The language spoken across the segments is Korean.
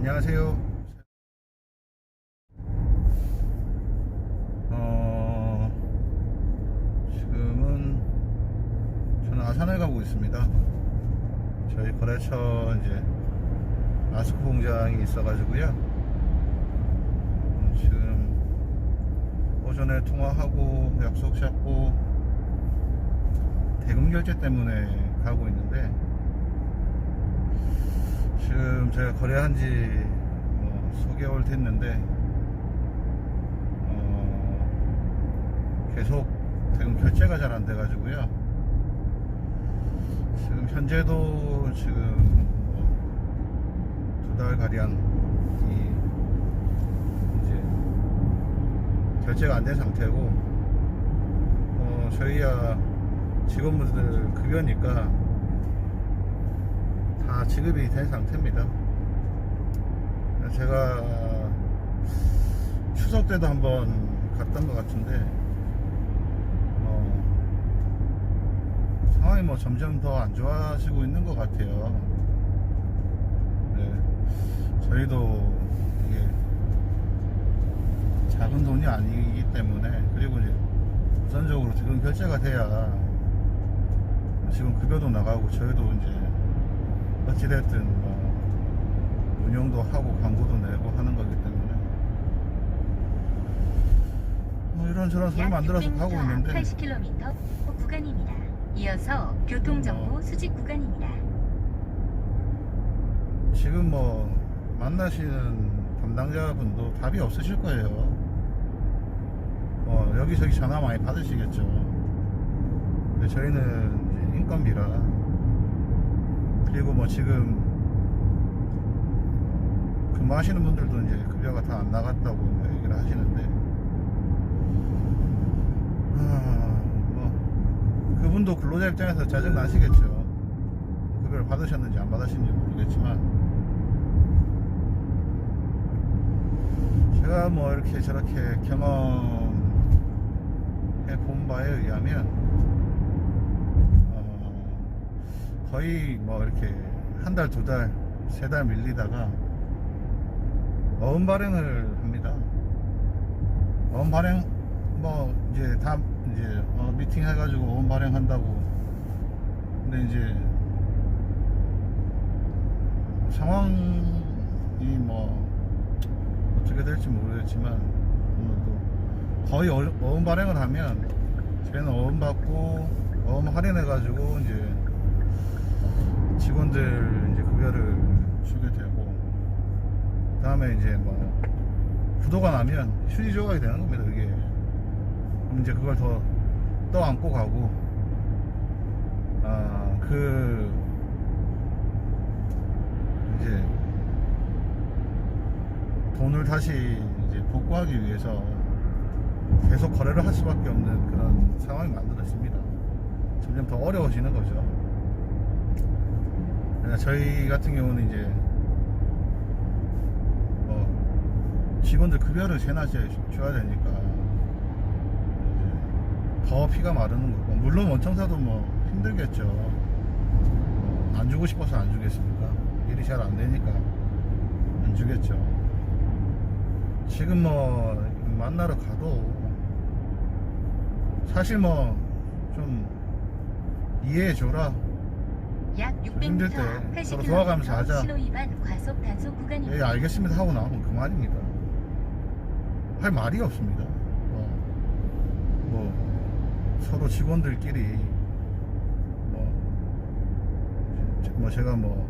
안녕하세요. 어, 지금은 저는 아산에 가고 있습니다. 저희 거래처 이제 마스크 공장이 있어가지고요. 음, 지금 오전에 통화하고 약속 잡고 대금 결제 때문에 가고 있는데 지금 제가 거래한 지 뭐, 수개월 됐는데 어, 계속 대금 결제가 잘 안 돼가지고요. 지금 현재도 지금 두달 가량 이 이제 결제가 안 된 상태고 어, 저희야 직원분들 급여니까 다 지급이 된 상태입니다. 제가 추석 때도 한번 갔던 것 같은데 어, 상황이 뭐 점점 더 안 좋아지고 있는 것 같아요. 네, 저희도 이게 작은 돈이 아니기 때문에 그리고 이제 우선적으로 지금 결제가 돼야 지금 급여도 나가고 저희도 이제 어찌됐든 뭐 운영도 하고 광고도 내고 하는 거기 때문에 뭐 이런저런 소리 만들어서 가고 있는데 80km 구간입니다. 이어서 교통정보 수집 구간입니다. 지금 뭐 만나시는 담당자분도 답이 없으실 거예요. 뭐 여기저기 전화 많이 받으시겠죠. 근데 저희는 인건비라 그리고 뭐 지금 근무하시는 분들도 이제 급여가 다 안 나갔다고 뭐 얘기를 하시는데 아, 뭐 그분도 근로자 입장에서 짜증 나시겠죠. 급여를 받으셨는지 안 받으셨는지 모르겠지만 제가 뭐 이렇게 저렇게 경험해 본 바에 의하면 어, 거의 뭐 이렇게 한 달, 두 달, 세 달 밀리다가 어음 발행을 합니다. 어음 발행 뭐 이제 다 이제 어, 미팅 해가지고 어음 발행한다고 근데 이제 상황이 뭐 어떻게 될지 모르겠지만 오늘 또 거의 어- 어음 발행을 하면 저희는 어음 받고 어음 할인해 가지고 이제 직원들 이제 급여를 주게 되고 그다음에 이제 뭐 부도가 나면 휴지 조각이 되는 겁니다 그게 이제 그걸 더 떠안고 가고 아그 이제 돈을 다시 이제 복구하기 위해서 계속 거래를 할 수밖에 없는 그런 상황이 만들어집니다. 점점 더 어려워지는 거죠. 저희 같은 경우는 이제 뭐 직원들 급여를 세나 줘야 되니까 더 피가 마르는 거고 물론 원청사도 뭐 힘들겠죠. 뭐 안 주고 싶어서 안 주겠습니까? 일이 잘 안 되니까 안 주겠죠. 지금 뭐 만나러 가도 사실 뭐 좀 이해해 줘라. 약 힘들 때 600m 서로 도와가면서 하자. 80km 신호 위반 과속 단속 예, 구간입니다. 알겠습니다 하고 나오면 그만입니다. 할 말이 없습니다. 뭐, 뭐 서로 직원들끼리 뭐, 제- 뭐 제가 뭐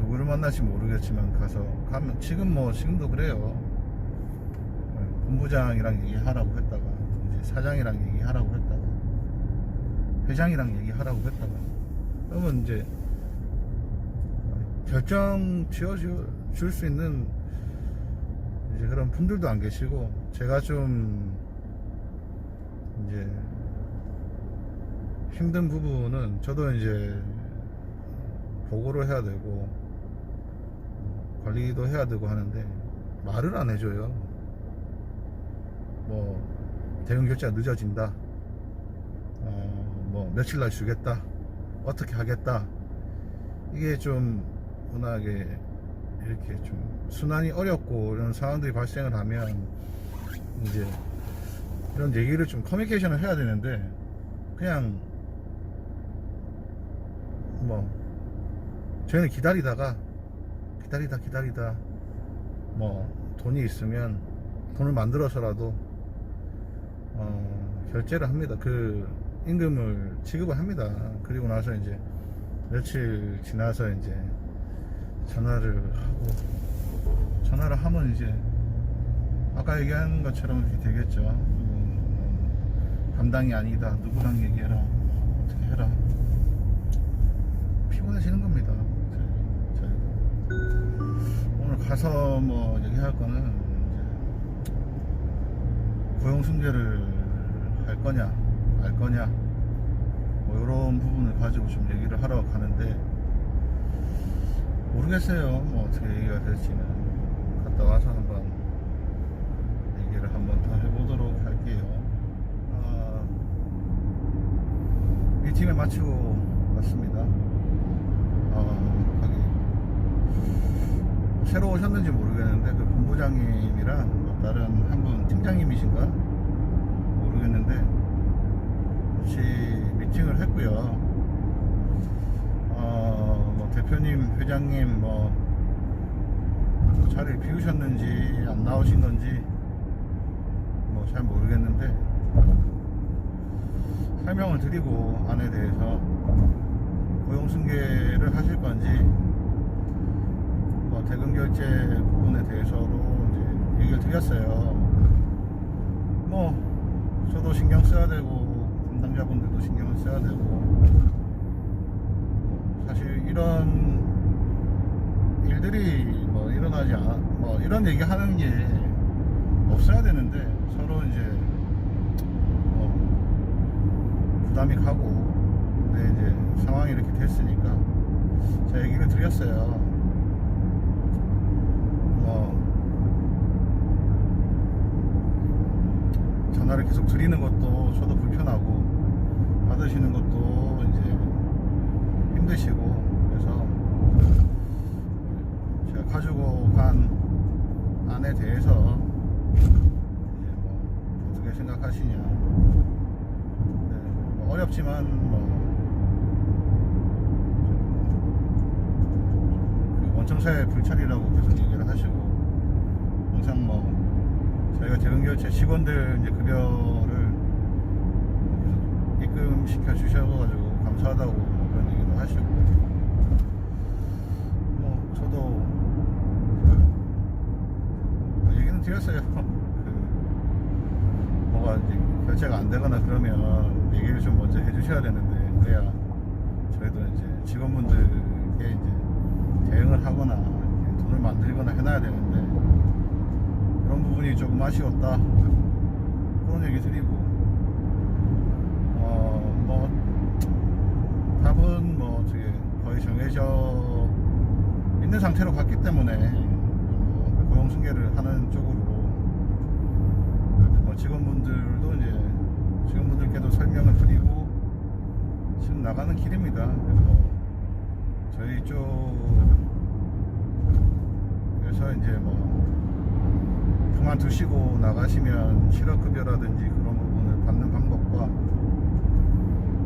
누구를 만날지 모르겠지만 가서 가면 지금 뭐 지금도 그래요. 어, 본부장이랑 얘기하라고 했다가 이제 사장이랑 얘기하라고 했다가 회장이랑 얘기하라고 했다가 그러면 이제 결정 지어 줄 수 있는 이제 그런 분들도 안 계시고 제가 좀 이제 힘든 부분은 저도 이제 보고를 해야 되고 관리도 해야 되고 하는데 말을 안 해줘요. 뭐 대응 결제가 늦어진다. 어, 뭐 며칠 날 주겠다. 어떻게 하겠다. 이게 좀 워낙에 이렇게 좀 순환이 어렵고 이런 상황들이 발생을 하면 이제 이런 얘기를 좀 커뮤니케이션을 해야 되는데 그냥 뭐 저희는 기다리다가 기다리다 기다리다 뭐 돈이 있으면 돈을 만들어서라도 어, 결제를 합니다. 그 임금을 지급을 합니다. 그리고 나서 이제 며칠 지나서 이제 전화를 하고 전화를 하면 이제 아까 얘기한 것처럼 이렇게 되겠죠. 음, 담당이 아니다. 누구랑 얘기해라. 어떻게 해라. 피곤해지는 겁니다. 오늘 가서 뭐 얘기할 거는 고용 승계를 할 거냐, 말 거냐, 뭐 이런 부분을 가지고 좀 얘기를 하러 가는데 모르겠어요. 뭐 어떻게 얘기가 될지는 갔다 와서 한번 얘기를 한번 더 해보도록 할게요. 아, 미팅을 마치고 왔습니다. 아, 거기 새로 오셨는지 모르겠는데 그 본부장님이랑 뭐 다른 한 분 팀장님이신가 모르겠는데 같이 미팅을 했고요. 어, 뭐 대표님, 회장님 뭐 자리를 비우셨는지 안 나오신 건지 뭐 잘 모르겠는데 설명을 드리고 안에 대해서 고용 승계를 하실 건지 뭐 대금 결제 부분에 대해서도 이제 얘기를 드렸어요. 뭐 저도 신경 써야 되고 담당자분들도 신경을 써야 되고 뭐 사실 이런 일들이 뭐 일어나지 않아 뭐 이런 얘기 하는 게 없어야 되는데 서로 이제 뭐 부담이 가고 근데 이제 상황이 이렇게 됐으니까 제가 얘기를 드렸어요. 뭐 전화를 계속 드리는 것도 저도 불편하고 받으시는 것도 이제 힘드시고 그래서 제 가 가지고 간 안에 대해서 뭐 어떻게 생각하시냐. 네, 뭐 어렵지만 뭐그 원청사의 불찰이라고 계속 얘기를 하시고 항상 뭐 저희가 재정결제 직원들 이제 급여를 계속 입금시켜 주셔가지고 감사하다고 그런 얘기도 하시고 뭐 저도 그 뭐가 이제 결제가 안 되거나 그러면 얘기를 좀 먼저 해주셔야 되는데 그래야 저희도 이제 직원분들께 이제 대응을 하거나 돈을 만들거나 해놔야 되는데 그런 부분이 조금 아쉬웠다. 그런 얘기 드리고. 어뭐 답은 뭐 어떻게 거의 정해져 있는 상태로 갔기 때문에 뭐 고용 승계를 하는 쪽으로 뭐 직원분들도 이제 직원분들께도 설명을 드리고 지금 나가는 길입니다. 그래서 저희 쪽에서 이제 뭐 그만두시고 나가시면 실업급여라든지 그런 부분을 받는 방법과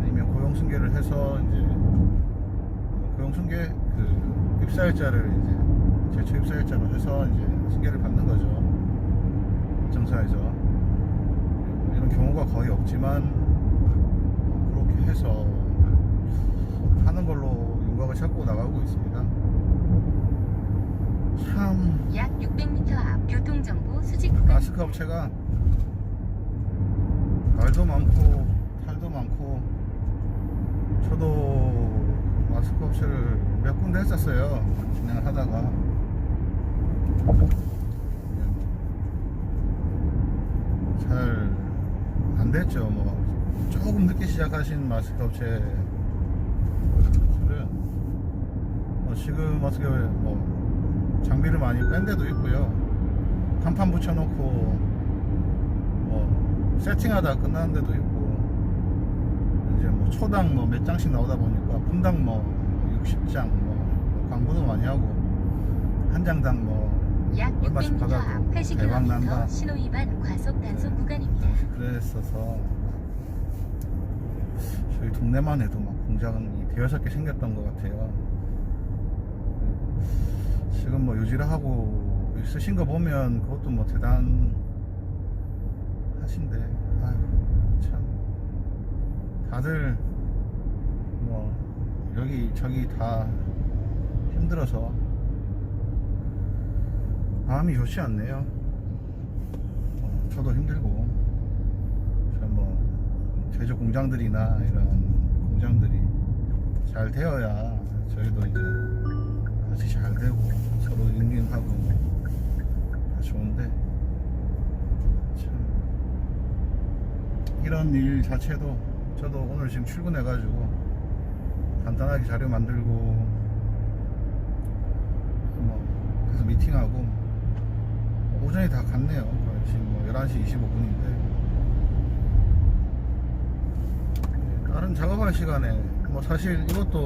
아니면 고용승계를 해서 이제 어, 고용승계 그 입사일자를 이제 제초 입사일자로 해서 이제 승계를 받는 거죠. 정사에서. 이런 경우가 거의 없지만 어, 그렇게 해서 하는 걸로 윤곽을 잡고 나가고 있습니다. 참. 약 600m 앞 교통정보 수직 구간. 마스크 업체가 말도 많고 탈도 많고 저도 마스크 업체를 몇 군데 했었어요. 진행을 하다가 잘 안 됐죠. 뭐 조금 늦게 시작하신 마스크 업체들은 뭐 지금 어떻게 뭐 장비를 많이 뺀 데도 있고요. 간판 붙여놓고 뭐 세팅하다 끝나는 데도 있고. 이제 뭐 초당 뭐 몇 장씩 나오다 보니까 분당 뭐 60장 뭐 광고도 많이 하고 한한 장당 뭐 약 얼마씩 600m 받아도 앞 대박 난다. 80km 신호 위반 과속 단속 구간입니다. 그랬어서 저희 동네만 해도 막 공장이 대여섯 개 생겼던 것 같아요. 지금 뭐 유지하고 있으신 거 보면 그것도 뭐 대단하신데, 아유, 참. 다들 뭐 여기 저기 다 힘들어서 마음이 좋지 않네요. 어, 저도 힘들고 저뭐 제조 공장들이나 이런 공장들이 잘 되어야 저희도 이제 같이 잘 되고 서로 윈윈하고 다 좋은데 참 이런 일 자체도 저도 오늘 지금 출근해가지고 간단하게 자료 만들고 뭐 그래서 미팅하고 오전이 다 갔네요. 지금 뭐 11시 25분인데 다른 작업할 시간에 뭐 사실 이것도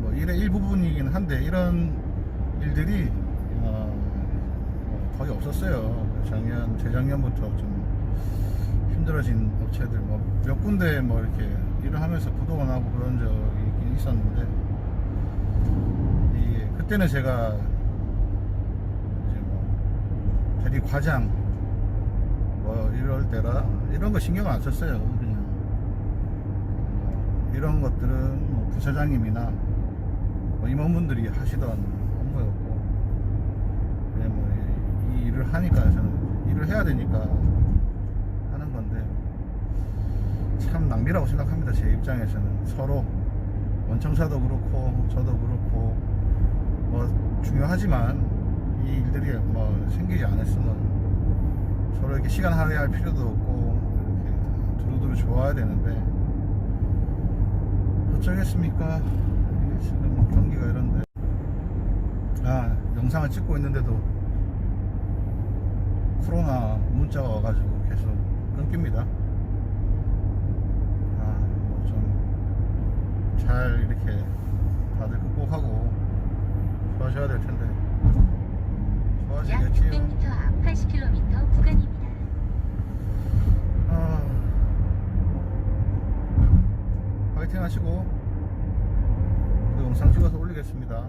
뭐 일의 일부분이긴 한데 이런 일들이 어, 뭐 거의 없었어요. 작년 재작년부터 좀 힘들어진 업체들 뭐 몇 군데 뭐 이렇게 일을 하면서 부도가 나고 그런 적이 있긴 있었는데 이 그때는 제가 대리 과장 뭐 이럴 때라 이런 거 신경 안 썼어요 그냥. 뭐 이런 것들은 뭐 부사장님이나 뭐 임원분들이 하시던 업무였고 그냥 뭐이 이 일을 하니까 저는 일을 해야 되니까 하는 건데 참 낭비라고 생각합니다 제 입장에서는. 서로 원청사도 그렇고 저도 그렇고 뭐 중요하지만 이 일들이 뭐 생기지 않았으면 서로 이렇게 시간 할애할 필요도 없고 이렇게 두루두루 좋아야 되는데 어쩌겠습니까? 지금 경기가 이런데. 아 영상을 찍고 있는데도 코로나 문자가 와가지고 계속 끊깁니다. 아뭐좀잘 이렇게 다들 극복하고 좋아하셔야 될 텐데 약 좋아하시겠지요 600m 앞 80km 구간입니다. 아, 화이팅 하시고 그 영상 찍어서 올리겠습니다